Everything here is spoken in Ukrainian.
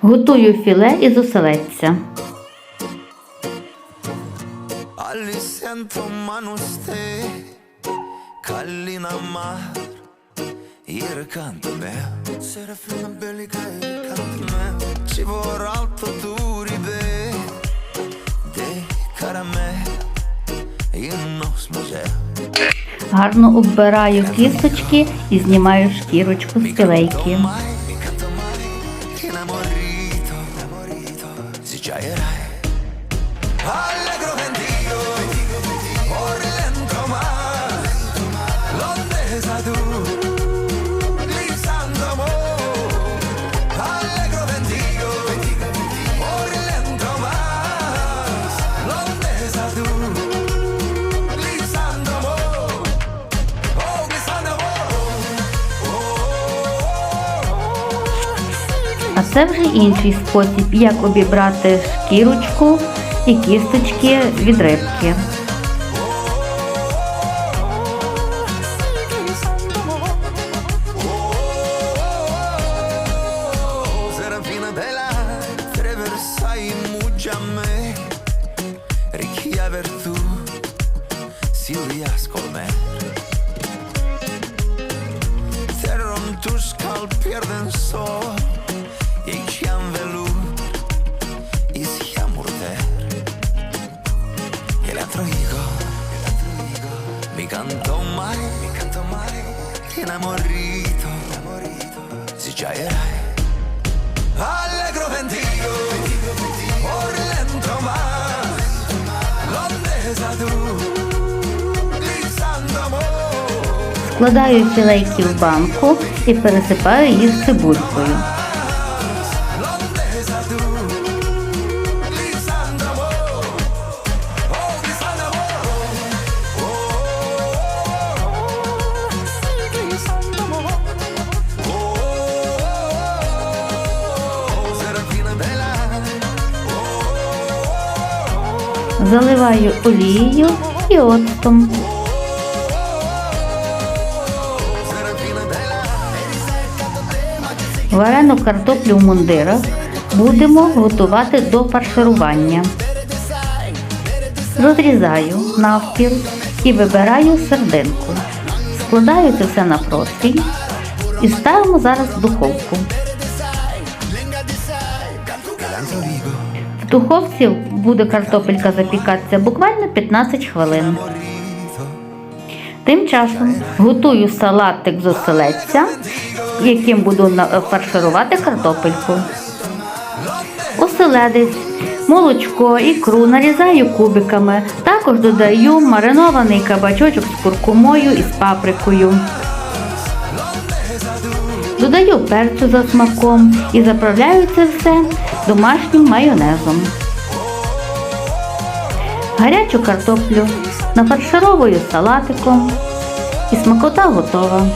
Готую філе із оселедця. Ci vorrà alto duri be De caramè In nos Гарно оббираю кісточки і знімаю шкірочку з філейки. Did I? А це вже інший спосіб, як обібрати шкірочку і кісточки від рибки. Serafina bella, traversai me Ricchia virtù, Silvia scolmer Terron tu skal pierden så Jeg kjem velur Is jamurter El altro higo Mi canto mai, mi canto mai innamorito Si gioierai Allegro vendigo, Orlento mar, l'ondesa tu, lisando amor. Складаю філейки в банку і пересипаю їх цибулькою. Заливаю олією і оцтом. Варену картоплю в мундирах будемо готувати до фарширування. Розрізаю навпіл і вибираю сердинку. Складаю це все на противень і ставимо зараз в духовку. В духовці буде картопелька запікатися буквально 15 хвилин. Тим часом готую салатик з оселедця, яким буду фарширувати картопельку. Оселедець, молочко, ікру нарізаю кубиками. Також додаю маринований кабачочок з куркумою і з паприкою. Додаю перцю за смаком і заправляю це все домашнім майонезом. Гарячу картоплю нафаршировую салатиком і смакота готова.